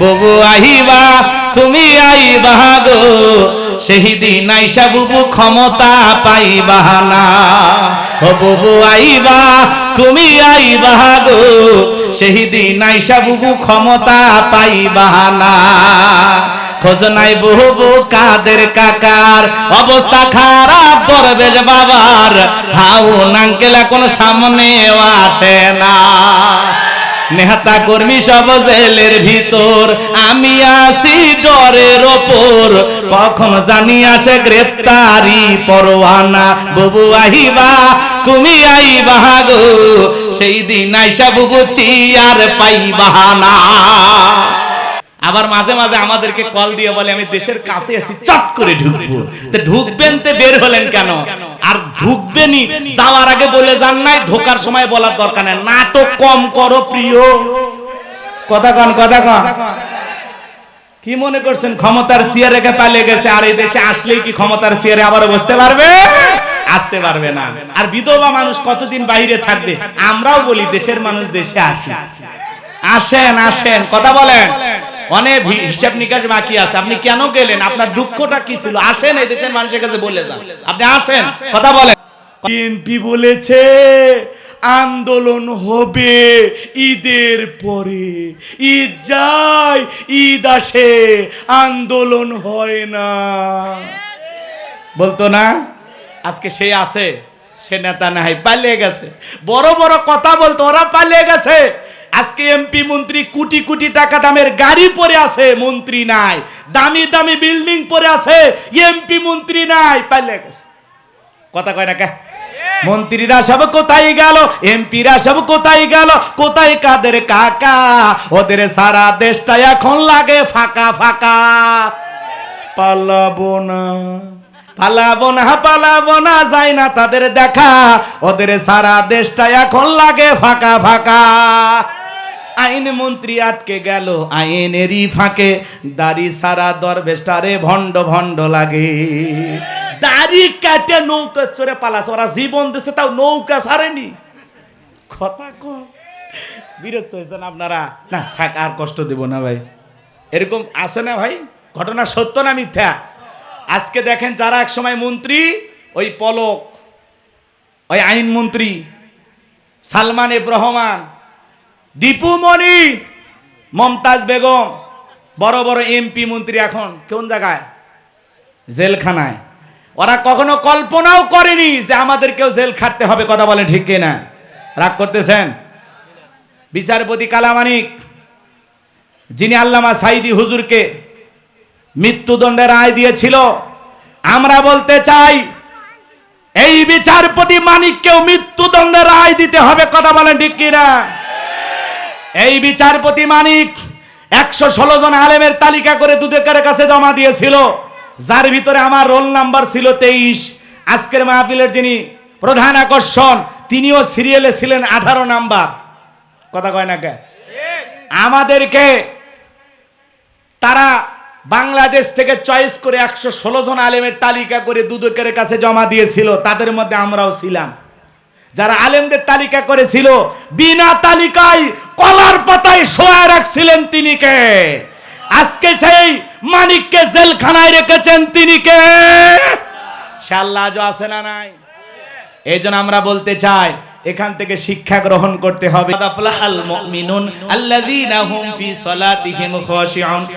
ববু আহিবা, তুমি আইবা গো। সেহিদিন আইসা বুবু ক্ষমতা পাইবা না। ও ববু আইবা, তুমি আইবা গো। সেহিদিন আইসা বুবু ক্ষমতা পাইবা না। খোঁজ নাই বহু কাদের কাকার অবস্থা খারাপ, দরবেশ বাবার। হাউন আঙ্কেল এখন সামনেও আসে না। নেহাতা কর্মী সব জেলের ভিতর, আমি আসি ডরের ওপর। কখন জানি আসে গ্রেপ্তারি পরোয়ানা। বুবু আহিবা, তুমি আইবা গো, সেই দিন আইসা বুবু চিয়ার পাইবা না। আবার মাঝে মাঝে আমাদেরকে কল দিয়ে বলে, আমি দেশের কাছে আছি চট করে ঢুকবো। ঢুকবেন তে বের হলেন কেন? আর ঢুকবেনই যাওয়ার আগে বলে যান নাই, ঢোকার সময় বলার দরকার নেই। নাটক কম করো প্রিয়। কথা কন কথা কন। কি মনে করছেন, ক্ষমতার চেয়ারে রেখে পালিয়ে গেছে? আর এই দেশে আসলেই কি ক্ষমতার চেয়ারে আবার বসতে পারবে? আসতে পারবে না। আর বিধবা মানুষ কতদিন বাইরে থাকবে? আমরাও বলি, দেশের মানুষ দেশে আসে আসেন আসেন কথা বলেন। অনেক হিসাব নিকাশ বাকি আছে। আপনি কেন গেলেন? আপনার দুঃখটা কি ছিল? আসেন এই দেশের মানুষের কাছে বলে যান। আপনি আসেন কথা বলেন। বিএনপি বলেছে আন্দোলন হবে ঈদের পরে। ঈদ যায় ঈদ আসে আন্দোলন হয় না। বলতো না? আজকে সে আছে সে নেতা নাই পালিয়ে গেছে। বড় বড় কথা বলতো ওরা পালিয়ে গেছে। আজকে এমপি মন্ত্রী কোটি কোটি টাকা দামের গাড়ি পরে আছে, মন্ত্রী নাই। দামি দামি বিল্ডিং পরে আছে, এমপি মন্ত্রী নাই। গেছে। কথা কয় না কে? মন্ত্রীরা সব কোথায় গেল, এমপিরা সব কোথায় গেল, কোথায় কাদের কাকা? ওদের সারা দেশটা এখন লাগে ফাঁকা ফাঁকা। পালাবো না। পালাবো না পালাবো না, যায় না তাদের দেখা। ওদের সারা দেশটা এখন লাগে ফাঁকা ফাঁকা। আইন মন্ত্রী আটকে গেল, আইনেরই ফাঁকে। দাড়ি সারা দরবেশটারে ভণ্ড ভণ্ড লাগে। দাড়ি কাটে নৌকা চড়ে পালাছে, ওরা জীবন দিছে, তাও নৌকা সারেনি কথা কম বিরক্ত হয়েছেন আপনারা? না, থাক, আর কষ্ট দেব না ভাই। এরকম আছে না ভাই? ঘটনা সত্য না মিথ্যা? আজকে দেখেন যারা এক সময় মন্ত্রী, ওই পলক, ওই আইন মন্ত্রী, সালমান এব রহমান দীপু মণি মমতাজ বেগম, বড় বড় এমপি মন্ত্রী এখন, কোন জায়গায়? জেলখানায়। ওরা কখনো কল্পনাও করেনি যে আমাদেরকেও জেল খাটতে হবে, কথা বলেন ঠিক কিনা? রাগ করতেছেন? বিচারপতি কালামানিক, যিনি আল্লামা সাইদি হুজুরকে মৃত্যুদণ্ডের রায় দিয়েছিল, আমরা বলতে চাই, এই বিচারপতি মানিককেও মৃত্যুদণ্ডের রায় দিতে হবে, কথা বলেন ঠিক কিনা? এই বিচারপতি মানিক, একশো ষোলো জন আলেমের তালিকা করে দুদকের কাছে জমা দিয়েছিল। যার ভিতরে আমার রোল নাম্বার ছিল তেইশ। আজকের মাহফিলের যিনি প্রধান আকর্ষণ, তিনিও সিরিয়ালে ছিলেন আঠারো নাম্বার। কথা কয় না কে? আমাদেরকে তারা বাংলাদেশ থেকে চয়েস করে একশো ষোলো জন আলেমের তালিকা করে দুদকের কাছে জমা দিয়েছিল। তাদের মধ্যে আমরাও ছিলাম। যারা আলেমদের তালিকা করেছিল, বিনা তালিকায় কলার পাতায় শোয়া রাখছিলেন তিনি কে? আজকে সেই মানিককে জেলখানায় রেখেছেন তিনি কে? সে আল্লাহ আছে না নাই? এই আমরা বলতে চাই এখান থেকে শিক্ষা গ্রহণ করতে হবে।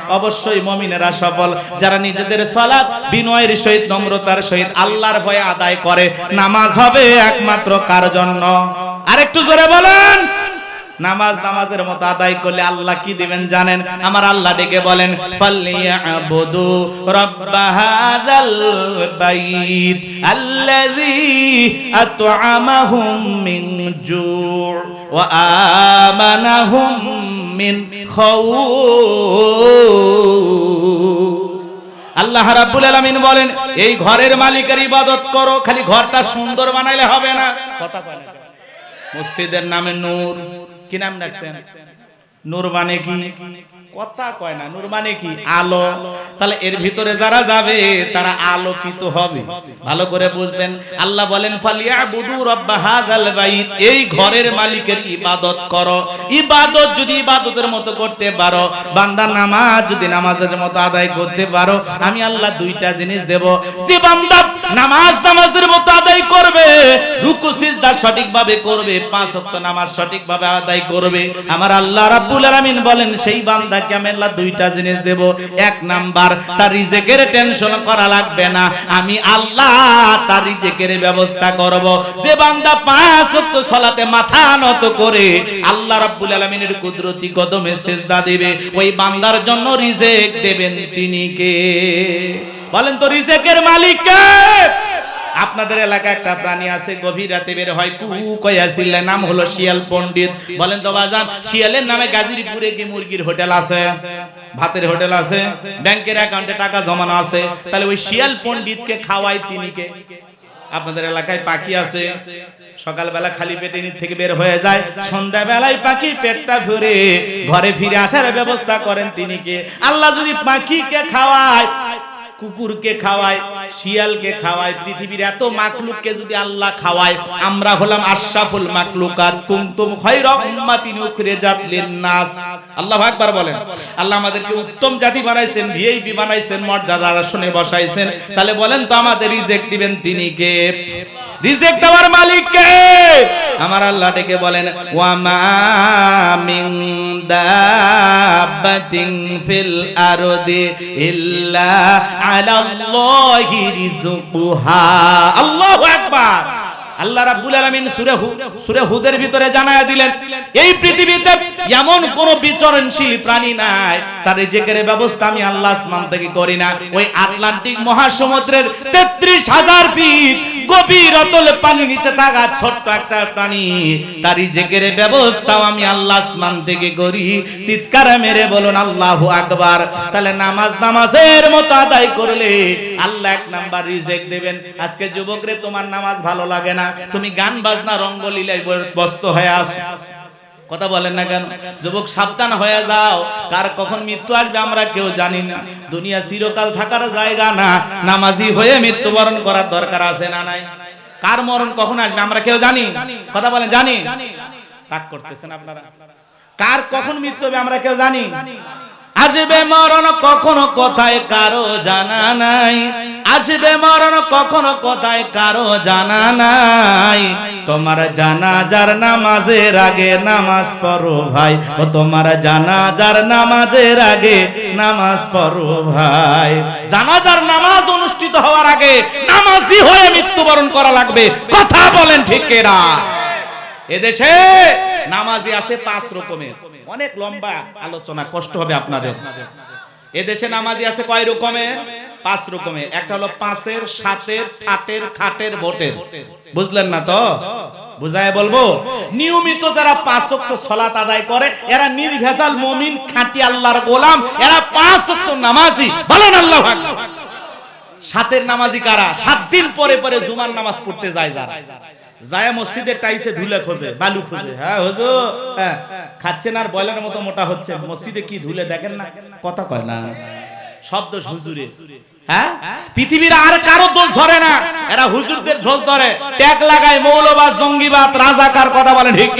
অবশ্যই মমিনেরা সফল। যারা নিজেদের সলাৎ বিনয়ের সহিত, নম্রতার সহিত আল্লাহর ভয়ে আদায় করে, নামাজ হবে একমাত্র কার জন্য? আরেকটু জোরে বলেন। নামাজ নামাজের মতো আদায় করলে আল্লাহ কি দিবেন জানেন? আমার আল্লাহ ডেকে বলেন আল্লাহ রাব্বুল আলামিন বলেন, এই ঘরের মালিকের ইবাদত করো, খালি ঘরটা সুন্দর বানাইলে হবে না। কথা কয় না। মসজিদের নামে নূর। কি নাম রাখছেন? নুরবানে কি? কথা কয় না, নূর মানে কি? আলো। তাহলে এর ভিতরে যারা যাবে, তারা আলোকিত হবে। ভালো করে বুঝবেন। আল্লাহ বলেন, ফালিয়াবুদু রাব্বা হাযাল বাইত। এই ঘরের মালিকের ইবাদত করো। ইবাদত যদি ইবাদতের মতো করতে পারো, বান্দা নামাজ যদি নামাজের মতো আদায় করতে পারো, আমি আল্লাহ দুইটা জিনিস দেব। যে বান্দা নামাজ নামাজের মতো আদায় করবে, রুকু, সিজদা সঠিকভাবে করবে, পাঁচ ওয়াক্ত নামাজ সঠিকভাবে আদায় করবে। আমার আল্লাহ রাব্বুল আলামিন বলেন, সেই বান্দাকে আমি আল্লাহ দুইটা জিনিস দেব। এক নাম্বার, তার রিজেকের টেনশন করা লাগবে না। আমি আল্লাহ তার রিজেকের ব্যবস্থা করব। যে বান্দা পাঁচ মাথা নত করে আল্লাহ রাব্বুল আলামিনের কুদরতি কদমে সিজদা দিবে। ওই বান্দার জন্য রিজেক দেবেন তিনি কে? বলেন তো রিজেকের মালিক কে? আপনাদের এলাকায় একটা প্রাণী আছে, গভীর রাতে বের হয়, কু কয়া চিল্লে নাম হলো শিয়াল পণ্ডিত। বলেন তো বাজান, শিয়ালের নামে গাজীপুরে কি মুরগির হোটেল আছে? ভাতের হোটেল আছে? ব্যাংকের অ্যাকাউন্টে টাকা জমানো আছে? তাহলে ওই শিয়াল পণ্ডিতকে খাওয়াই তিনি কে? আপনাদের এলাকায় পাখি আছে। সকালবেলা খালি পেটে নিচ থেকে বের হয়ে যায়। সন্ধ্যাবেলায় পাখি পেটটা ভরে, ঘরে ফিরে আসার ব্যবস্থা করেন তিনি কে? আল্লাহ যদি পাখিকে খাওয়ায় কুকুরকে খাওয়ায়, শিয়ালকে খাওয়ায়, পৃথিবীর এত মাকলুককে যদি আল্লাহ খাওয়ায়, আমরা হলাম আশরাফুল মাকলুকাত কুনতুম খায়রা উম্মাতিন উখরিজাত লিন-নাস। আল্লাহ আকবার বলেন। আল্লাহ আমাদেরকে উত্তম জাতি বানাইছেন ভিআইপি বানাইছেন মর্যাদার আসনে বসাইছেন। তাহলে বলেন তো আমাদের রিজেক্ট দিবেন তিনি কে? রিজেক্ট দেওয়ার মালিক কে? আমার আল্লাহ ডেকে বলেন, ওয়ামা মিন দাব্বাতিন ফিল আরদি ইল্লা আলাল্লাহি রিজকুহা আল্লাহু আকবার। আল্লাহ রাব্বুল আলামিন সূরা হুদ সূরা হুদের ভিতরে জানায়া দিলেন, এই পৃথিবীতে এমন কোন বিচরণশীল প্রাণী নাই, তার রিজেকের ব্যবস্থা আমি আল্লাহ আসমান থেকে করি না। ওই আটলান্টিক মহাসমুদ্রের 33000 ফিট গভীর অতল পানির নিচে থাকা ছোট্ট একটা প্রাণী, তার রিজেকের ব্যবস্থাও আমি আল্লাহ আসমান থেকে করি। চিৎকার মেরে বলুন, আল্লাহু আকবার। তাহলে নামাজ নামাজের মতো আদায় করলে আল্লাহ এক নাম্বার রিজেক দেবেন। আজকে যুবকরে তোমার নামাজ ভালো লাগে না। তুমি গান বাজনা রঙ্গলীলায় ব্যস্ত হয়ে আসো কথা বলেন না কেন? যুবক, সাবধান হয়ে যাও। কার কখন মৃত্যু আসবে আমরা কেউ জানি না। দুনিয়া চিরকাল থাকার জায়গা না। নামাজি হয়ে মৃত্যুবরণ করার দরকার আছে না নাই? কার মরণ কখন আসবে আমরা কেউ জানি? কথা বলেন, জানি? রাগ করতেছেন আপনারা? কার কখন মৃত্যু হবে আমরা কেউ জানি? আসবে মরণ কখনো কোথায় কারও জানা নাই। আসবে মরণ কখনো কোথায় কারও জানা নাই। তোমার জানাজার নামাজের আগে নামাজ পড়ো ভাই। ও তোমার জানাজার নামাজের আগে নামাজ পড়ো ভাই। জানাজার নামাজ অনুষ্ঠিত হওয়ার আগে নামাজি হয়ে মৃত্যুবরণ করা লাগবে। কথা বলেন ঠিক না এদেশে নামাজি আছে পাঁচ রকমের। অনেক লম্বা আলোচনা, কষ্ট হবে আপনাদের। এদেশে নামাজি আছে কয় রকমের? পাঁচ রকমের। একটা হলো পাঁচের, সাতের, ঠাটের, খাটের, ভোটের। বুঝলেন না তো? বুঝায় বলব? নিয়মিত যারা পাঁচ ওয়াক্ত সালাত আদায় করে, এরা নির্ভেজাল মুমিন, খাঁটি আল্লাহর গোলাম, এরা পাঁচ ওয়াক্ত নামাজি। বলেন আল্লাহু সাতের নামাজি কারা? সাত দিন পরে পরে জুমার নামাজ পড়তে যায় যারা। যায় মসজিদের টাইসে ধুলে খোঁজে, বালু খোঁজে। হ্যাঁ হুজুর? হ্যাঁ। খাচ্ছেন আর বয়লার মতো মোটা হচ্ছে মসজিদে কি ধুলে দেখেন না? কথা কয় না। শব্দ হুজুরের। হ্যাঁ? পৃথিবীর আর কারও দোষ ধরে না। এরা হুজুরদের দোষ ধরে। ট্যাগ লাগায় মৌলবাদ, জঙ্গিবাদ, রাজাকার কথা বলে, ঠিক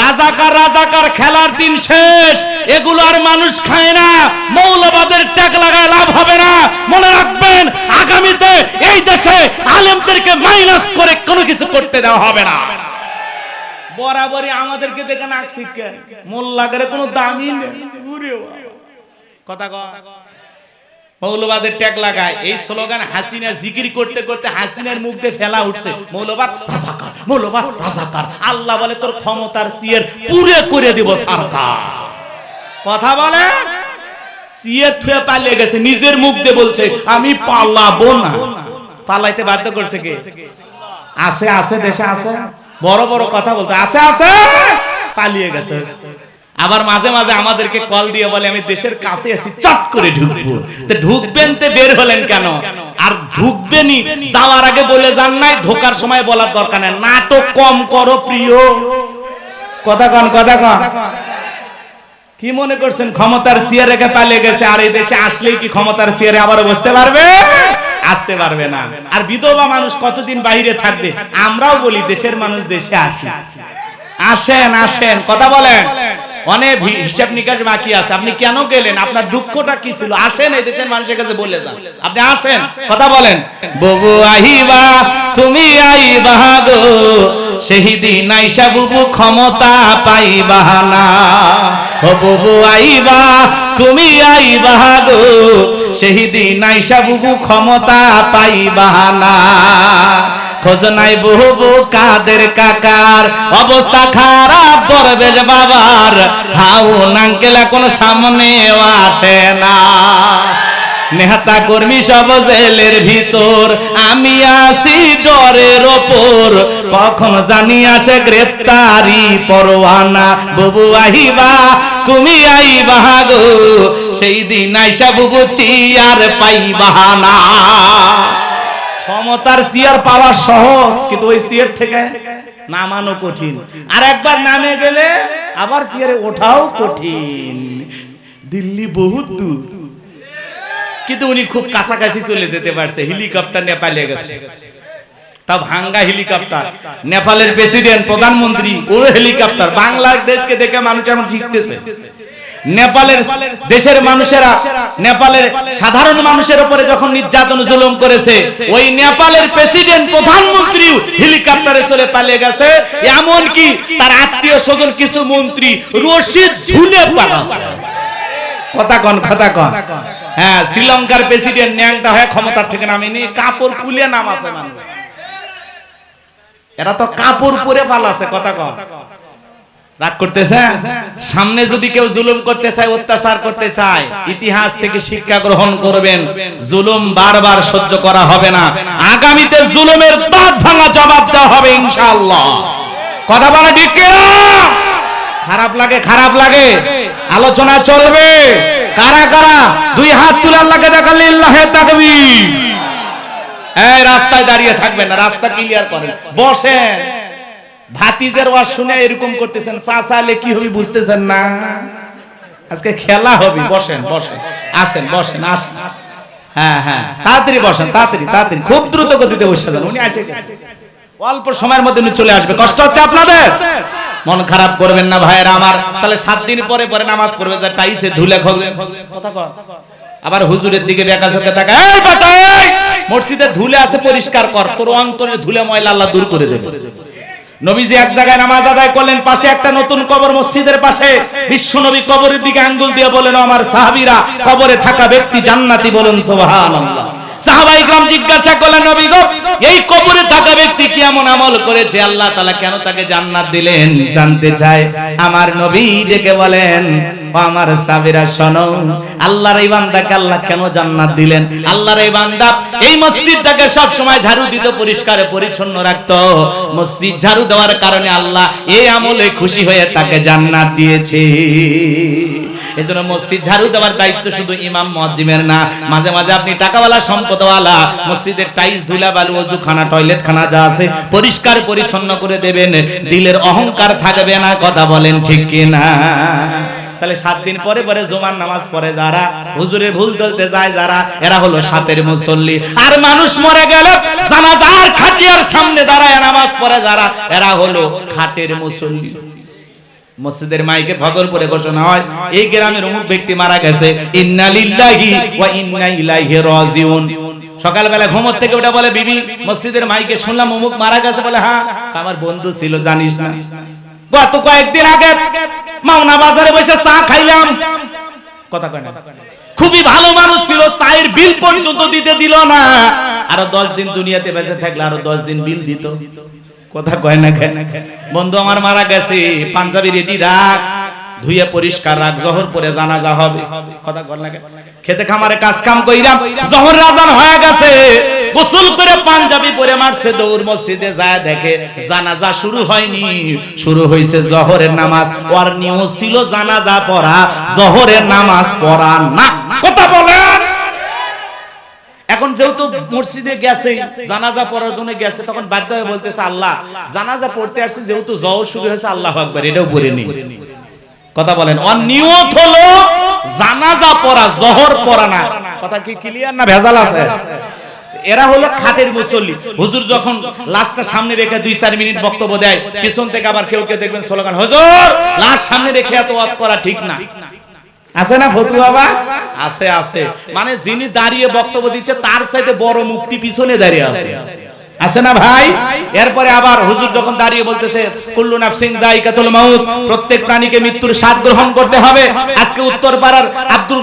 রাজাকার রাজাকার, খেলার দিন শেষ। এগুলো আর মানুষ খায় না। মৌলবাদের ট্যাগ লাগায় লাভ হবে না। মনে রাখবেন, আগামীতে এই দেশে আলেমদেরকে মাইনাস করে কোনো কিছু করতে দেওয়া হবে না। বরাবরই আমাদেরকে দেখে নাক শিখে মোল্লাগের কোনো উরে কথা কয়? মৌলবাদের ট্যাগ লাগায়। এই স্লোগান হাসিনা জিকির করতে করতে হাসিনার মুখ দিয়ে ফেলা উঠছে। মৌলবাদ রাজাকার মৌলবাদ রাজাকার। আল্লাহ বলে তোর ক্ষমতার সিয়ের পুরে করে দিব সরকার। কথা বলে? সিয়ে থুয়ে পালিয়ে গেছে নিজের মুখ দিয়ে বলছে আমি পালাবো না। পালাইতে বাধ্য করছে কে? আছে আছে দেশে আছে। বড় বড় কথা বলতে আছে আছে। পালিয়ে গেছে। আবার মাঝে মাঝে আমাদেরকে কল দিয়ে বলে আমি দেশের কাছে আছি চট করে ঢুকবো। তো ঢুকবেন তে বের হলেন কেন? আর ঢুকবেনই যাওয়ার আগে বলে যান নাই ঢোকার সময় বলার দরকার নেই। নাটক কম করো প্রিয়। কথা কন কথা কন। কি মনে করছেন ক্ষমতার চেয়ার রেখে পালিয়ে গেছে? আর এই দেশে আসলেই কি ক্ষমতার চেয়ারে আবার বসতে পারবে? আসতে পারবে না। আর বিধবা মানুষ কতদিন বাইরে থাকবে? আমরাও বলি দেশের মানুষ দেশে আসে আসেন আসেন, কথা বলেন। অনেক হিসাব নিকাশ বাকি আছে। আপনি কেন গেলেন? আপনার দুঃখটা কি ছিল? আসেন, এই দেশের মানুষের কাছে বলে যান। আপনি আসেন, কথা বলেন। ববু আহিবা, তুমি আইবা গো। সেই দিন আইসা বুবু ক্ষমতা পাইবা না। ও ববু আইবা তুমি আইবা গো। সেই দিন আইসা বুবু ক্ষমতা পাইবা না। খোঁজ নাই বহু কাদের কাকার। অবস্থা খারাপ দরবেশ বাবার। হাউ নাঙ্কেল এখন সামনে আসে না। নেতা কর্মী সব জেলের ভিতর। আমি আসি ডরের ওপর। কখন জানি আসে গ্রেফতারি পরোয়ানা। বুবু আহিবা, তুমি আইবা গো। সেই দিন আইসা বুবু চিয়ার পাইবা না। ক্ষমতার চেয়ার পাওয়া সহজ, কিন্তু ওই চেয়ার থেকে নামানো কঠিন। আর একবার নামে গেলে আবার চেয়ারে ওঠাও কঠিন। দিল্লি বহুত দূর। কিন্তু উনি খুব কাছাকাছি চলে যেতে পারছে, হেলিকপ্টার নেপালে গেছে। তা ভাঙ্গা হেলিকপ্টার। নেপালের প্রেসিডেন্ট, প্রধানমন্ত্রী ও হেলিকপ্টার। বাংলাদেশকে দেখে মানুষ এখন শিখতেছে নেপালের দেশের মানুষেরা, নেপালের সাধারণ মানুষের উপরে যখন নির্যাতন জুলুম করেছে, ওই নেপালের প্রেসিডেন্ট, প্রধানমন্ত্রী হেলিকপ্টারে চলে পালিয়ে গেছে। এমন কি তার আত্মীয় স্বজন কিছু মন্ত্রী রশিদ ঝুলে পালা কথা কন কথা কন। হ্যাঁ শ্রীলঙ্কার প্রেসিডেন্ট ন্যাংটা হয়ে ক্ষমতার থেকে নামেনি, কাপড় খুলে নামাছে মানুষ। এরা তো কাপড় পরে পালাছে, কথা কন। রাগ করতেছে? সামনে যদি কেউ জুলুম করতে চায়, অত্যাচার করতে চায়, ইতিহাস থেকে শিক্ষা গ্রহণ করবেন। জুলুম বারবার সহ্য করা হবে না। আগামীতে জুলুমের দাঁত ভাঙা জবাব দেওয়া হবে, ইনশাআল্লাহ। কথা বলা ঠিক? খারাপ লাগে খারাপ লাগে। আলোচনা চলবে। কারা কারা? দুই হাত তুলে আল্লাহকে দেখালে ইল্লাহে তাকবীর। এই, রাস্তায় দাঁড়িয়ে থাকবেন রাস্তা ক্লিয়ার করেন। বসেন। ভাতিজের ওয়াজ শুনে এরকম করতেছেন চাচালে কি হবে বুঝতেছেন না? আজকে খেলা হবে, বসেন বসেন, আসেন বসেন, আসেন। হ্যাঁ হ্যাঁ তাড়াতাড়ি বসেন, তাড়াতাড়ি তাড়াতাড়ি, খুব দ্রুত গতিতে বসে যান, উনি আসে। অল্প সময়ের মধ্যে উনি চলে আসবে, কষ্ট হচ্ছে আপনাদের? মন খারাপ করবেন না ভাইয়েরা আমার, তাহলে সাত দিন পরে পরে নামাজ পড়বে, যে টাইসে ধুলে খোঁজবে কথা কর আবার হুজুরের দিকে বেকা চোখে তাকা এই বাটা, এই! মসজিদে ধুলে আছে পরিষ্কার কর, তোর অন্তরে ধুলে ময়লা আল্লাহ দূর করে দেবে। নবীজি এক জায়গায় নামাজ আদায় করলেন, পাশে একটা নতুন কবর মসজিদের পাশে। বিশ্ব নবী কবরের দিকে আঙ্গুল দিয়ে বলেন আমার সাহাবিরা, কবরে থাকা ব্যক্তি জান্নাতি বলেন, সুবহানাল্লাহ। সাহাবাই গ্রাম জিজ্ঞাসা করলেন, নবী গো, এই কবরে থাকা ব্যক্তি কি এমন আমল করেছে? আল্লাহ তাআলা কেন তাকে জান্নাত দিলেন? জানতে চায়। আমার নবী ডেকে বলেন, ও আমার সাবিরা শোনো, আল্লাহর এই বান্দাকে আল্লাহ কেন জান্নাত দিলেন? আল্লাহর এই বান্দা এই মসজিদটাকে সব সময় ঝাড়ু দিত, পরিষ্কার, পরিচ্ছন্ন রাখতো। মসজিদ ঝাড়ু দেওয়ার কারণে আল্লাহ এই আমলে খুশি হয়ে তাকে জান্নাত দিয়েছে। এজন্য মসজিদ ঝাড়ু দেওয়ার দায়িত্ব শুধু ইমাম মুয়াজ্জিমের না। মাঝে মাঝে আপনি টাকাওয়ালা, সম্পদওয়ালা, মসজিদের টাইলস ধুলা বালু ওযুখানা টয়লেট খানা যা আছে পরিষ্কার পরিচ্ছন্ন করে দেবেন। দিলের অহংকার থাকবে না, কথা বলেন ঠিক কি না তাহলে সাত দিন পরে পরে জুমার নামাজ পড়ে যারা হুজুরে ভুল তুলতে যায় যারা, এরা হলো সাতের মুসল্লি। আর মানুষ মরে গেলে জানাজার খাটিয়ার সামনে দাঁড়ায় নামাজ পড়ে যারা, এরা হলো খাটের মুসল্লি। মসজিদের মাইকে ফজর পরে ঘোষণা হয়। এই গ্রামের অমুক ব্যক্তি মারা গেছে। ইন্না লিল্লাহি ওয়া ইন্না ইলাইহি রাজিউন। সকালবেলা ঘুমোর থেকে ওটা বলে, বিবি, মসজিদের মাইকে শুনলাম অমুক মারা গেছে। বলে হ্যাঁ আমার বন্ধু ছিল, জানিস না। গত কয়েকদিন আগে মাওনা বাজারে বসে চা খাইলাম। কথা কয় না। খুবই ভালো মানুষ ছিল, চায়ের বিল পর্যন্ত দিতে দিল না। আরও দশ দিন দুনিয়াতে বেঁচে থাকলে আরও দশ দিন বিল দিত। কথা কয় না কেন? বন্ধু আমার মারা গেছে, পাঞ্জাবি রেডি রাখ, ধুয়ে পরিষ্কার রাখ, জহর পরে জানাজা হবে। কথা কর না? খেতে খামারে কাজ কাম কইরাম, জহর রাজান হয়ে গেছে। গোসল করে পাঞ্জাবি পরে মারছে, দৌড় মসজিদে যায় দেখে জানাজা শুরু হয়নি। শুরু হয়েছে জহরের নামাজ, ওর নিয়ম ছিল জানাজা পড়া, জহরের নামাজ পড়া না। কথা বলেন এখন যেহেতু মসজিদে গেছে, জানাজা পড়ার জন্য গেছে, তখন বাধ্য হয়ে বলতেছে আল্লাহ, জানাজা পড়তে আসছে যেহেতু জহর শুরু হয়েছে, আল্লাহ আকবার, এটাও পড়ে নি। কথা বলেন ওর নিয়ত হলো জানাজা পড়া, জহর পড়া না। কথা কি ক্লিয়ার না ভেজাল আছে? এরা হলো খাতের মুসল্লি। হুজুর যখন লাশটা সামনে রেখে দুই চার মিনিট বক্তব্য দেয়, পিছন থেকে আবার কেউ কেউ দেখবেন স্লোগান, হুজুর, লাশ সামনে রেখে এত ওয়াজ করা ঠিক না। আছে না ফতু বাবা? আছে আছে। মানে যিনি দাঁড়িয়ে বক্তব্য দিচ্ছে, তার সাথে বড় মুক্তি পিছনে দাঁড়িয়ে আছে। আছে না ভাই? এরপরে আবার হুজুর যখন দাঁড়িয়ে বলতেছে, কুল্লু নাফসিন দাইকাতুল মাউত প্রত্যেক প্রাণীকে মৃত্যুর স্বাদ গ্রহণ করতে হবে। আজকে উত্তর পাড়ার আব্দুল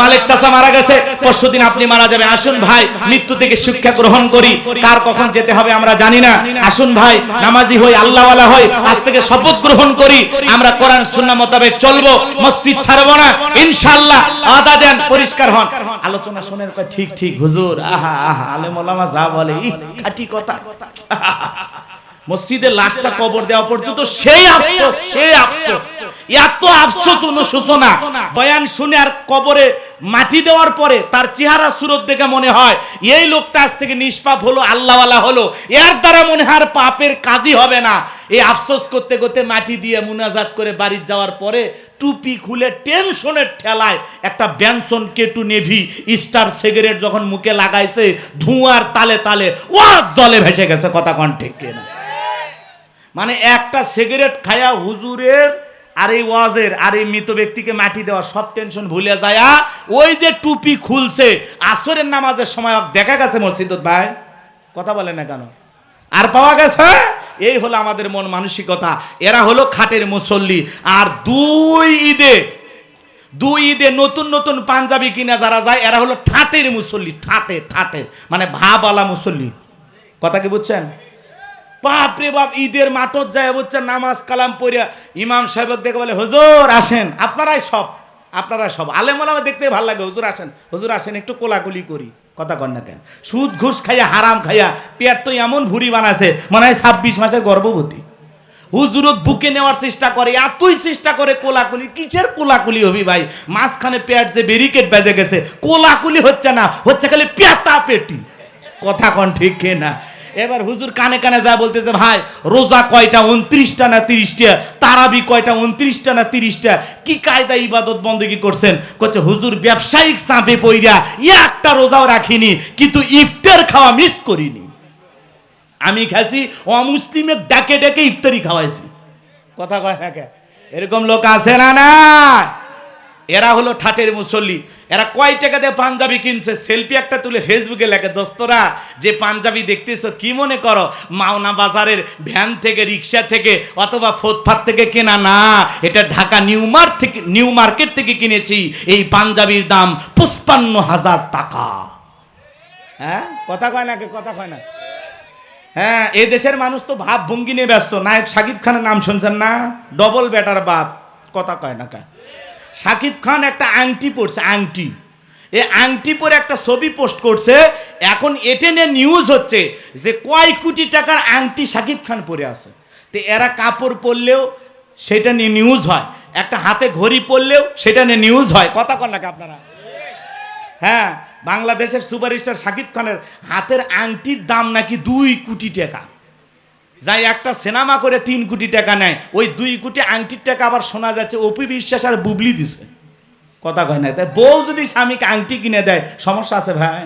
মালিক চাচা মারা গেছে। পরশুদিন আপনি মারা যাবেন। আসুন ভাই, মৃত্যু থেকে শিক্ষা গ্রহণ করি। কার কখন যেতে হবে আমরা জানি না। আসুন ভাই, নামাজি হই, আল্লাহওয়ালা হই, আজ থেকে শপথ গ্রহণ করি। আমরা কোরআন, সুন্নাহ মোতাবেক চলবো, মসজিদ ছাড়বো না। ইনশাআল্লাহ আদা দেন, পরিষ্কার হন। আলোচনা শোনেন ঠিক ঠিক, হুজুর, আহা আহা আলেম যা বলে খাঁটি কথা। মসজিদে লাশটা কবর দেওয়া পর্যন্ত সেই আফসোস সেই আফসোস। এত আফসোস অনুশোচনা। বয়ান শুনে আর কবরে মাটি দেওয়ার পরে তার চেহারা সুরত দেখে মনে হয় এই লোকটা আজ থেকে নিষ্পাপ হলো আল্লাহওয়ালা হলো। এর দ্বারা মনে হয় আর পাপের কাজই হবে না। এই আফসোস করতে করতে মাটি দিয়ে মুনাজাত করে বাড়ি যাওয়ার পরে টুপি খুলে টেনশনের ঠেলায় একটা Benson K two Navy Star cigarette যখন মুখে লাগাইছে ধোঁয়ার তালে তালে ও জলে ভেসে গেছে কথা কন ঠিক। কিনা মানে একটা সিগারেট খায়া হুজুরের আর এই ওয়াজের, আর এই মৃত ব্যক্তিকে মাটি দেওয়া সব টেনশন ভুলে যায় ওই যে টুপি খুলছে, আসরের নামাজের সময় দেখা গেছে মসজিদ ভাই। কথা বলে না কেন? আর পাওয়া গেছে? এই হলো আমাদের মন মানসিকতা। এরা হলো খাটের মুসল্লি। আর দুই ঈদে দুই ঈদে নতুন নতুন পাঞ্জাবি কিনা যারা যায়, এরা হলো ঠাটের মুসল্লি। ঠাটে ঠাটের মানে ভাবালা মুসল্লি। কথা কি বুঝছেন? বাপ রে বাপ, ঈদের মাঠত যায় বুঝছেন নামাজ কালাম পড়িয়া ইমাম সাহেব দেখে বলে, হুজুর, আসেন। আপনারাই সব আপনারাই সব। আলেম আলামা দেখতে ভালো লাগে, হুজুর, আসেন। হুজুর, আসেন, একটু কোলাকুলি করি। কথা কন না কেন। সুদ, ঘুষ খাইয়া, হারাম খাইয়া, পেট তো এমন ভুড়ি বানাছে মনে হয় ছাব্বিশ মাসের গর্ভবতী। হুজুরত বুকে নেওয়ার চেষ্টা করে এতই চেষ্টা করে কোলাকুলি, কিসের কোলাকুলি হবি ভাই? মাঝখানে পেট যে ব্যারিকেড বেজে গেছে, কোলাকুলি হচ্ছে না, হচ্ছে খালি পেটা পেটি। কথা কন ঠিক না এবার হুজুর কানে কানে যা বলতেছে, ভাই, রোজা কয়টা? উনত্রিশটা না তিরিশটা? তারাবি কয়টা? উনত্রিশটা না তিরিশটা? কি কায়দা ইবাদত বন্দী করছেন? করছে হুজুর, ব্যবসায়িক চাপে পইরা একটা রোজাও রাখিনি, কিন্তু ইফতার খাওয়া মিস করিনি। আমি খাসি অমুসলিমের ডাকে ডেকে ইফতারি খাওয়াইছি। কথা কয় হ্যাঁ এরকম লোক আছে না না এরা হলো ঠাটের মুসল্লি। এরা কয় টাকা দিয়ে পাঞ্জাবি কিনছে? সেলফি একটা তুলে ফেসবুকে লেখে, দোস্তরা, যে পাঞ্জাবি দেখতেছো, কি মনে করো? মাওনা বাজারের ভ্যান থেকে, রিক্সা থেকে, অথবা ফুটপাত থেকে কেনা না। এটা ঢাকা নিউ মার্ক থেকে, নিউ মার্কেট থেকে কিনেছি। এই পাঞ্জাবির দাম পঁচপান্ন হাজার টাকা। হ্যাঁ? কথা কয় না কে? কথা কয় না। হ্যাঁ এই দেশের মানুষ তো ভাব ভঙ্গি নিয়ে ব্যস্ত। নায়ক সাকিব খানের নাম শুনছেন না? ডবল ব্যাটার বাপ। কথা কয় না কা? সাকিব খান একটা আংটি পড়ছে আংটি। এ আংটি পরে একটা ছবি পোস্ট করছে, এখন এটে নিয়ে নিউজ হচ্ছে যে কয় কোটি টাকার আংটি সাকিব খান পরে আছে। তো এরা কাপড় পরলেও সেটা নিয়ে নিউজ হয়, একটা হাতে ঘড়ি পরলেও সেটা নিয়ে নিউজ হয়। কথা কন নাকি আপনারা? হ্যাঁ বাংলাদেশের সুপারস্টার শাকিব খানের হাতের আংটির দাম নাকি দুই কোটি টাকা। যাই একটা সিনেমা করে তিন কোটি টাকা নেয়, ওই দুই কোটি আংটির টাকা আবার শোনা যাচ্ছে, অপি বিশ্বাস আর বুবলি দিছে। কথা কয় না, তাই বউ যদি স্বামীকে আংটি কিনে দেয়, সমস্যা আছে ভাই?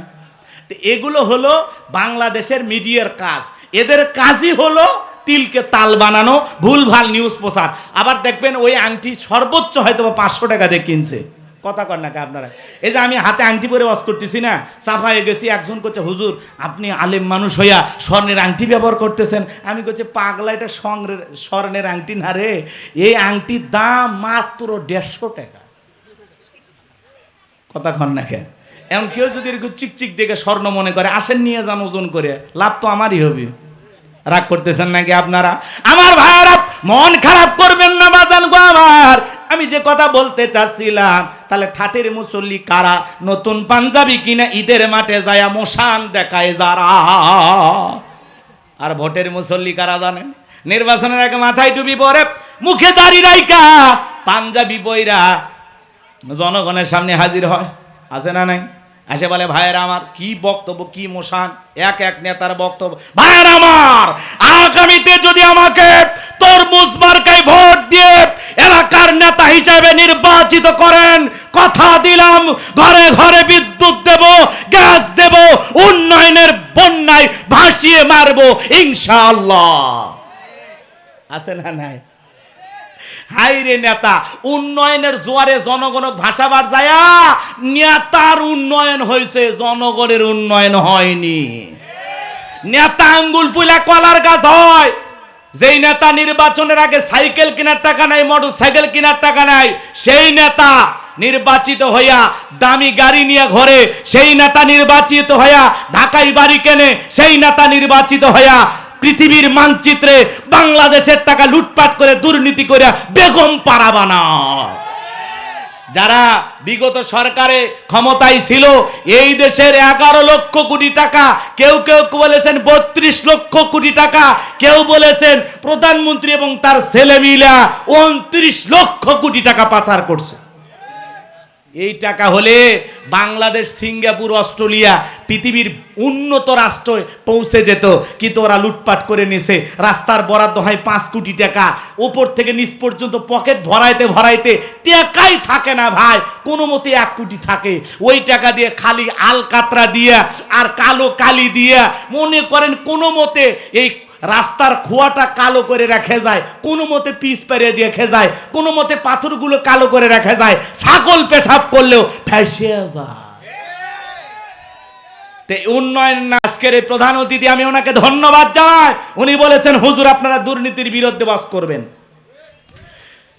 তো এগুলো হলো বাংলাদেশের মিডিয়ার কাজ। এদের কাজই হলো তিলকে তাল বানানো, ভুলভাল নিউজ প্রচার। আবার দেখবেন ওই আংটি সর্বোচ্চ হয়তো পাঁচশো টাকা দিয়ে কিনছে। কথা কর না কে আপনারা? এই যে আমি হাতে আংটি পরে ওয়াশ করতেছি না সাফাই গেছি, একজন করছে হুজুর, আপনি আলেম মানুষ হইয়া স্বর্ণের আংটি ব্যবহার করতেছেন। আমি করছি পাগলা, এটা স্বর্ণের স্বর্ণের আংটি না রে। এই আংটির দাম মাত্র দেড়শো টাকা। কথা কন না কে? এমন কেউ যদি এরকম চিকচিক দেখে স্বর্ণ মনে করে, আসেন, নিয়ে যান ওজন করে, লাভ তো আমারই হবে। রাগ করতেছেন নাকি আপনারা? আমার ভাইয়ারা, মন খারাপ করবেন না, বাজান গো আমার। আমি যে কথা বলতে চাচ্ছিলাম, তাহলে ঠাটের মুসল্লি কারা? নতুন পাঞ্জাবি কিনা ঈদের মাঠে যায় মশান দেখায় যারা। আর ভোটের মুসল্লি কারা জানেন? নির্বাচনের আগে মাথায় টুপি পরে মুখে দাড়ি রাইকা পাঞ্জাবি বইরা জনগণের সামনে হাজির হয়। আছে না নাই? এসে বলে, ভাইয়েরা আমার কি বক্তব্য, কি মোশান? এক এক নেতার বক্তব্য, ভাইয়েরা আমার, আগামীতে যদি আমাকে তরমুজ মার্কায় ভোট দিয়ে এলাকার নেতা হিসেবে নির্বাচিত করেন। কথা দিলাম, ঘরে ঘরে বিদ্যুৎ দেব, গ্যাস দেব, উন্নয়নের বন্যায় ভাসিয়ে মারবো, ইনশাআল্লাহ। আছে না নাই? হাই রে নেতা, উন্নয়নের জোয়ারে জনগণ ভাষাবার যায়া নেতার উন্নয়ন হয়েছে, জনগণের উন্নয়ন হয়নি। নেতা আঙ্গুল ফুলা কলার গাছ হয়। যেই নেতা নির্বাচনের আগে সাইকেল কেনার টাকা নাই মোটর সাইকেল কেনার টাকা নাই, সেই নেতা নির্বাচিত হইয়া দামি গাড়ি নিয়ে ঘরে, সেই নেতা নির্বাচিত হইয়া ঢাকাই বাড়ি কেনে, সেই নেতা নির্বাচিত হইয়া পৃথিবীর মানচিত্রে বাংলাদেশের টাকা লুটপাট করে, দুর্নীতি করে বেগম পাড়া বানায়। যারা বিগত সরকারে ক্ষমতায় ছিল, এই দেশের এগারো লক্ষ কোটি টাকা, কেউ কেউ বলেছেন বত্রিশ লক্ষ কোটি টাকা, কেউ বলেছেন প্রধানমন্ত্রী এবং তার ছেলে মিলা উনত্রিশ লক্ষ কোটি টাকা পাচার করছে। এই টাকা হলে বাংলাদেশ, সিঙ্গাপুর, অস্ট্রেলিয়া পৃথিবীর উন্নত রাষ্ট্রে পৌঁছে যেত। কিন্তু ওরা লুটপাট করে নিছে। রাস্তার বরাদ্দ হয় পাঁচ কোটি টাকা। উপর থেকে নিচ পর্যন্ত পকেট ভরাইতে ভরাইতে টাকাই থাকে না ভাই। কোনো মতে এক কোটি থাকে। ওই টাকা দিয়ে খালি আলকাতরা দিয়া আর কালো কালি দিয়া মনে করেন কোনো মতে এই রাস্তার খোয়াটা কালো করে রেখে যায়, কোনো মতে পিস পেরে রেখে যায়, কোনো মতে পাথরগুলো কালো করে রেখে যায়, ছাগল পেশাব করলেও ফেসে যায়। তে উন্নয়ন আজকের প্রধান অতিথি, আমি ওনাকে ধন্যবাদ জানাই। উনি বলেছেন, হুজুর, আপনারা দুর্নীতির বিরুদ্ধে বাস করবেন।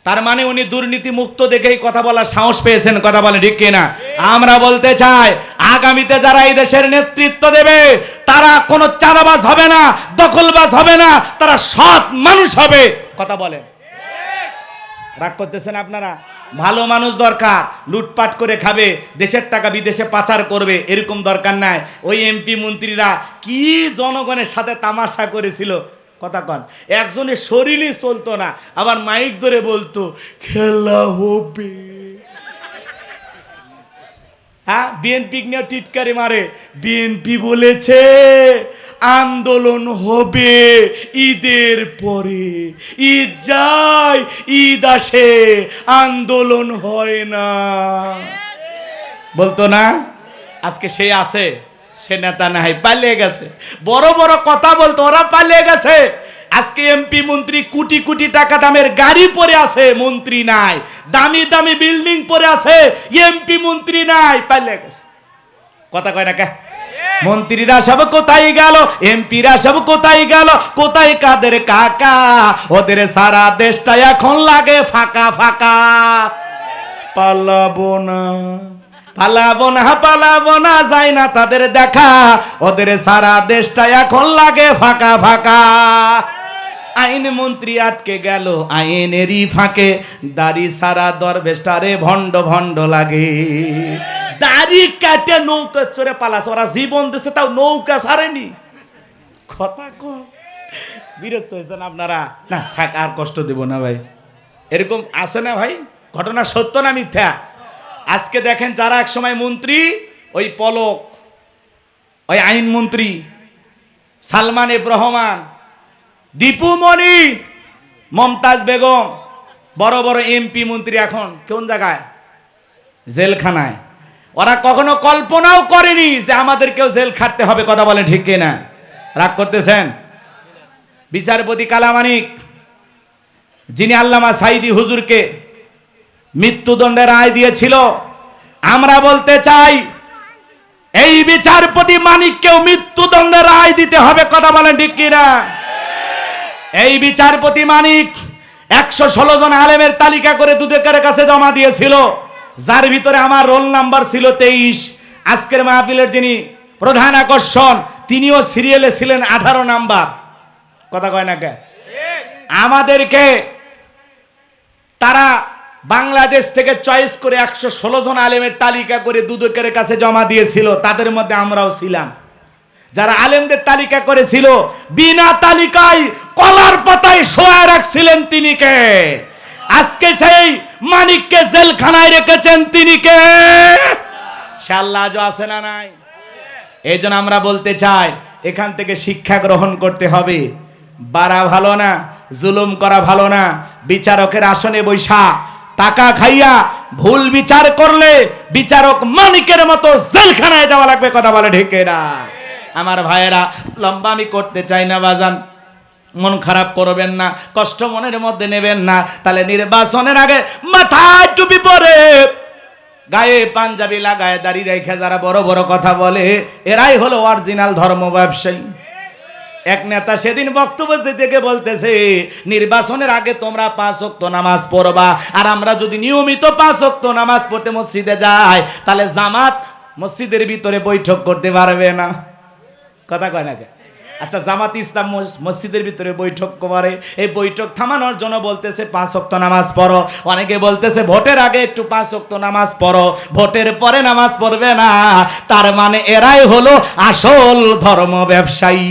তার মানে উনি দুর্নীতি মুক্ত দেখেই কথা বলার সাহস পেয়েছেন, কথা বলেন ঠিক কিনা? আমরা বলতে চাই, আগামীতে যারা এই দেশের নেতৃত্ব দেবে, তারা কোনো চাঁদাবাজ হবে না, দখলবাজ হবে না, তারা সৎ মানুষ হবে। কথা বলেন। রাগ করতেছেন আপনারা? ভালো মানুষ দরকার, লুটপাট করে খাবে, দেশের টাকা বিদেশে পাচার করবে, এরকম দরকার নাই। ওই এমপি মন্ত্রীরা কি জনগণের সাথে তামাশা করেছিল? কথা কন। একজনের শরীরই চলতো না, আবার মাইক ধরে বলতো, খেলা হবে। হ্যাঁ বিএনপি নিয়ে টিটকারি মারে। বিএনপি বলেছে, আন্দোলন হবে ঈদের পরে। ঈদ যায়, ঈদ আসে, আন্দোলন হয় না। বলতো না? আজকে সে আছে। সে নেতা নাই, পালিয়ে গেছে। বড় বড় কথা বলতো, ওরা পালিয়ে গেছে। আজকে এমপি মন্ত্রী কোটি কোটি টাকা দামের গাড়ি পরে আছে, মন্ত্রী নাই। দামি দামি বিল্ডিং পরে আছে এমপি মন্ত্রী নাই, পালিয়ে গেছে। কথা কয় না কে? মন্ত্রীরা সব কোথায় গেল এমপিরা সব কোথায় গেল? কোথায় কাদের কাকা? ওদের সারা দেশটা এখন লাগে ফাঁকা ফাঁকা। পালাবো না। পালাবো না পালাবো না যায় না তাদের দেখা। ওদের সারা দেশটা এখন লাগে ফাঁকা ফাঁকা। আইন মন্ত্রী আটকে গেল, আইনেরই ফাঁকে। দাড়ি সারা দরবেশটারে ভণ্ড ভণ্ড লাগে। দাড়ি কাটে নৌকা চড়ে পালাছে, ওরা জীবন দিছে, তাও নৌকা সারেনি কথা কম বিরক্ত হয়েছেন আপনারা? না, থাক, আর কষ্ট দেব না ভাই। এরকম আছে না ভাই? ঘটনা সত্য না মিথ্যা? আজকে দেখেন যারা এক সময় মন্ত্রী, ওই পলক, ওই আইন মন্ত্রী, সালমান এফ রহমান, দীপু মণি মমতাজ বেগম, বড় বড় এমপি মন্ত্রী এখন, কোন জায়গায়? জেলখানায়। ওরা কখনো কল্পনাও করেনি যে আমাদেরকেও জেল খাটতে হবে, কথা বলেন ঠিক না রাগ করতেছেন? বিচারপতি কালামানিক, যিনি আল্লামা সাইদি হুজুরকে মৃত্যুদণ্ডের রায় দিয়েছিল। আমরা বলতে চাই এই বিচারপতি মানিককেও মৃত্যুদণ্ডের রায় দিতে হবে কথা বলেন ঠিক কিনা? এই বিচারপতি মানিক একশো ষোলো জন আলেমের তালিকা করে দুদকের কাছে জমা দিয়েছিল। যার ভিতরে আমার রোল নাম্বার ছিল তেইশ। আজকের মাহফিলের যিনি প্রধান আকর্ষণ তিনিও সিরিয়ালে ছিলেন আঠারো নাম্বার। কথা কয় না কে? আমাদেরকে তারা বাংলাদেশ থেকে চয়েস করে একশো ষোলো জন আলেমের তালিকা করে দুদকের কাছে জমা দিয়েছিল, তাদের মধ্যে আমরাও ছিলাম। যারা আলেমদের তালিকা করেছিল, বিনা তালিকায় কলার পাতায় শোয়া রাখছিলেন তিনি কে? আজকে সেই মানিককে জেলখানায় রেখেছেন তিনি কে? সে আছে না নাই? এই জন্য আমরা বলতে চাই, এখান থেকে শিক্ষা গ্রহণ করতে হবে। বাড়া ভালো না, জুলুম করা ভালো না, বিচারকের আসনে বৈশা টাকা খাইয়া ভুল বিচার করলে বিচারক মানিকের মতো জেলখানায় যাওয়া লাগবে, কথা বলে ঢেকে না আমার ভাইয়েরা, লম্বা আমি করতে চাই না বাজান। মন খারাপ করবেন না, কষ্ট মনের মধ্যে নেবেন না। তাহলে নির্বাচনের আগে মাথায় টুপি পরে গায়ে পাঞ্জাবি লাগায় দাঁড়িয়ে রেখে যারা বড় বড় কথা বলে, এরাই হলো অরিজিনাল ধর্ম ব্যবসায়ী। এক নেতা সেদিন বক্তব্য দিতে গিয়ে বলতেছে, নির্বাচনের আগে তোমরা পাঁচ ওয়াক্ত নামাজ পড়বা, আর আমরা যদি নিয়মিত পাঁচ ওয়াক্ত নামাজ পড়তে মসজিদে যাই, তাহলে জামাত মসজিদের ভিতরে বৈঠক করতে পারবে না কথা কয় না কে? আচ্ছা জামাত ইসলাম মসজিদের ভিতরে বৈঠক করে এই বৈঠক থামানোর জন্য বলতেছে পাঁচ অক্ত নামাজ পড়ো। অনেকে বলতেছে, ভোটের আগে একটু পাঁচ অক্ত নামাজ পড়ো। ভোটের পরে নামাজ পড়বে না। তার মানে এরাই হলো আসল ধর্ম ব্যবসায়ী।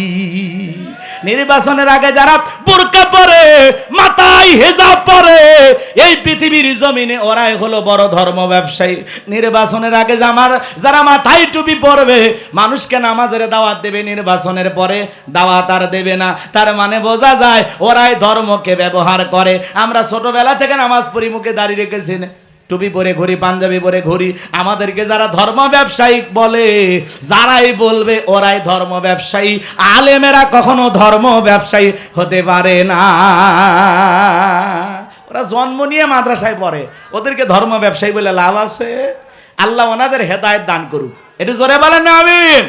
নির্বাচনের আগে যারা বোরকা পরে, মাথায় হেজাব পরে, এই পৃথিবীর জমিনে ওরাই হলো বড় ধর্ম ব্যবসায়ী। নির্বাচনের আগে জামার যারা মাথায় টুপি পরবে, মানুষকে নামাজের দাওয়াত দেবে নির্বাচনের পরে, দাওয়াত আর দেবে না। তার মানে বোঝা যায়, ওরাই ধর্মকে ব্যবহার করে। আমরা ছোটবেলা থেকে নামাজ পড়ি, মুখে দাঁড়িয়ে রেখেছি না। টুপি পরে ঘুরি পাঞ্জাবি পরে ঘুরি আমাদেরকে যারা ধর্ম ব্যবসায়ী বলে, যারাই বলবে ওরাই ধর্ম ব্যবসায়ী আলেমেরা কখনো ধর্ম ব্যবসায়ী হতে পারে না। ওরা জন্ম নিয়ে মাদ্রাসায় পড়ে, ওদেরকে ধর্ম ব্যবসায়ী বলে লাভ আছে। আল্লাহ ওনাদের হেদায়েত দান করুক। একটু জোরে বলেন না, আমিন।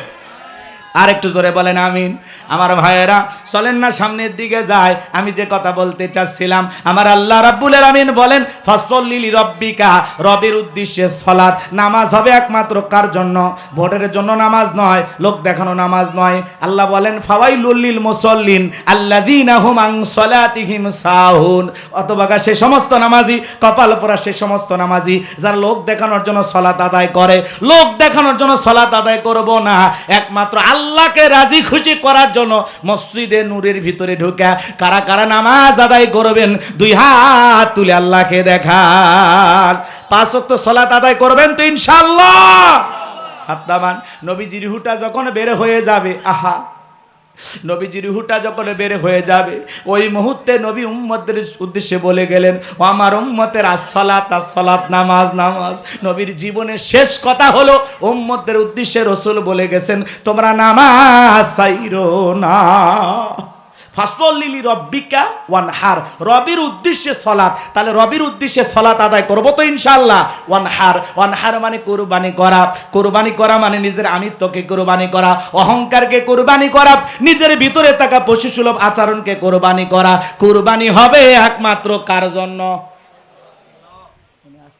আর একটু জোরে বলেন আমিন। আমার ভাইয়েরা, চলেন না সামনের দিকে যায় আমি যে কথা বলতে চাচ্ছিলাম, আমার আল্লাহ রাব্বুল আমিন বলেন ফসল্লিলি রব্বিকা রবের উদ্দেশ্যে সলাৎ। নামাজ হবে একমাত্র কার জন্য? ভোটের জন্য নামাজ নয়, লোক দেখানো নামাজ নয়। আল্লাহ বলেন, ফাওয়াইলুল মুসল্লিন আল্লাযীনা হুম আন সলাতিহিম সাহুন অথবা সে সমস্ত নামাজি, কপাল পরা সে সমস্ত নামাজি, যারা লোক দেখানোর জন্য সলাত আদায় করে, লোক দেখানোর জন্য সলাত আদায় করব না। একমাত্র আল্লাহকে রাজি খুশি করার জন্য মসজিদে নূরের ভিতরে ঢুকে কারা কারা নামাজ আদায় করবেন, দুই হাত তুলে আল্লাহকে দেখান। পাঁচ ওয়াক্ত সলাত আদায় করবেন তো ইনশাল্লাহ হাত দামান নবীজির হুটা যখন বের হয়ে যাবে, আহা নবীজির হুটা যখন বের হয়ে যাবে, ওই মুহূর্তে নবী উম্মতের উদ্দেশ্যে বলে গেলেন, ও আমার উম্মতের আসলাত আসলাত নামাজ নামাজ। নবীর জীবনের শেষ কথা হলো, উম্মতের উদ্দেশ্যে রসুল বলে গেছেন, তোমরা নামাজ চাইরো না। ফাসলিলি রব্বিকা ওয়ান হার রবির উদ্দেশ্যে সলাৎ। তাহলে রবির উদ্দেশ্যে সলাৎ আদায় করব তো ইনশাল্লাহ ওয়ান হার ওয়ান হার মানে কোরবানি করা। কোরবানি করা মানে নিজের আমিত্বকে কোরবানি করা, অহংকারকে কোরবানি করা, নিজের ভিতরে থাকা পশুসুলভ আচরণকে কোরবানি করা। কোরবানি হবে একমাত্র কার জন্য?